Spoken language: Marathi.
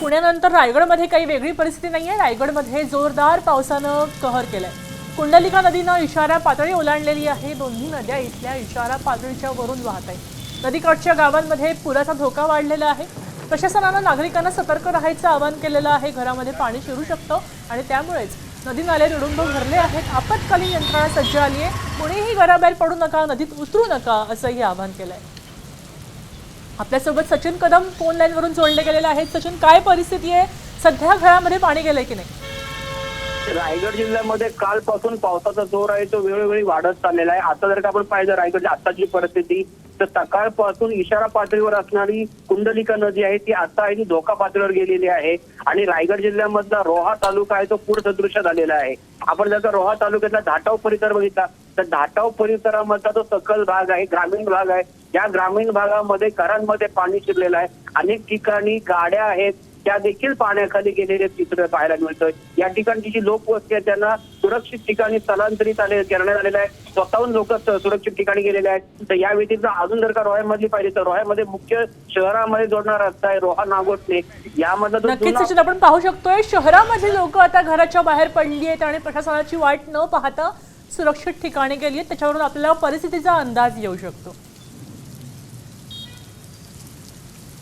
पुण्यानंतर रायगडमध्ये काही वेगळी परिस्थिती नाही आहे रायगडमध्ये जोरदार पावसानं कहर केलाय. कुंडलिका नदीनं इशारा पातळी ओलांडलेली आहे. दोन्ही नद्या इथल्या इशारा पातळीच्या वरून वाहत आहे नदीकाठच्या गावांमध्ये पुराचा धोका वाढलेला आहे. प्रशासनानं नागरिकांना सतर्क राहायचं आवाहन केलेलं आहे. घरामध्ये पाणी शिरू शकतं आणि त्यामुळेच नदी नाले रुडुंब भरले आहेत. आपत्कालीन यंत्रणा सज्ज आली आहे कोणीही घराबाहेर पडू नका नदीत उतरू नका असंही आवाहन केलं आहे आपल्यासोबत सचिन कदम फोन लाईन वरून जोडले गेलेले आहेत. सचिन काय परिस्थिती आहे? सध्या घरामध्ये पाणी गेलंय की नाही? रायगड जिल्ह्यामध्ये कालपासून पावसाचा जोर आहे तो वेळोवेळी वाढत चाललेला आहे. आता जर का आपण पाहिजे रायगडची आताची परिस्थिती तर सकाळपासून इशारा पातळीवर असणारी कुंडलिका नदी आहे ती आता आहे ती धोका पातळीवर गेलेली आहे. आणि रायगड जिल्ह्यामधला रोहा तालुका आहे तो पूर सदृश झालेला आहे. आपण जर का रोहा तालुक्यातला धाटाव परिसर बघितला तर धाटाव परिसरामधला तो सकल भाग आहे ग्रामीण भाग आहे या ग्रामीण भागामध्ये घरांमध्ये पाणी शिरलेलं आहे. अनेक ठिकाणी गाड्या आहेत त्या देखील पाण्याखाली गेलेले चित्र पाहायला मिळतंय. या ठिकाणची जी लोकवस्ती आहे त्यांना सुरक्षित ठिकाणी स्थलांतरित आले करण्यात आलेलं आहे. स्वतःहून लोक सुरक्षित ठिकाणी गेलेले आहेत. तर या व्यतिरिक्त अजून जर का रोह्यामधली पाहिजे तर रोह्यामध्ये मुख्य शहरामध्ये जोडणारा रस्ता आहे रोहा नागोठणे यामधला जो नक्कीच आपण पाहू शकतोय शहरामध्ये लोक आता घराच्या बाहेर पडली आहेत आणि प्रशासनाची वाट न पाहता सुरक्षित ठिकाणी गेली आहे त्याच्यावरून आपल्याला परिस्थितीचा अंदाज येऊ शकतो.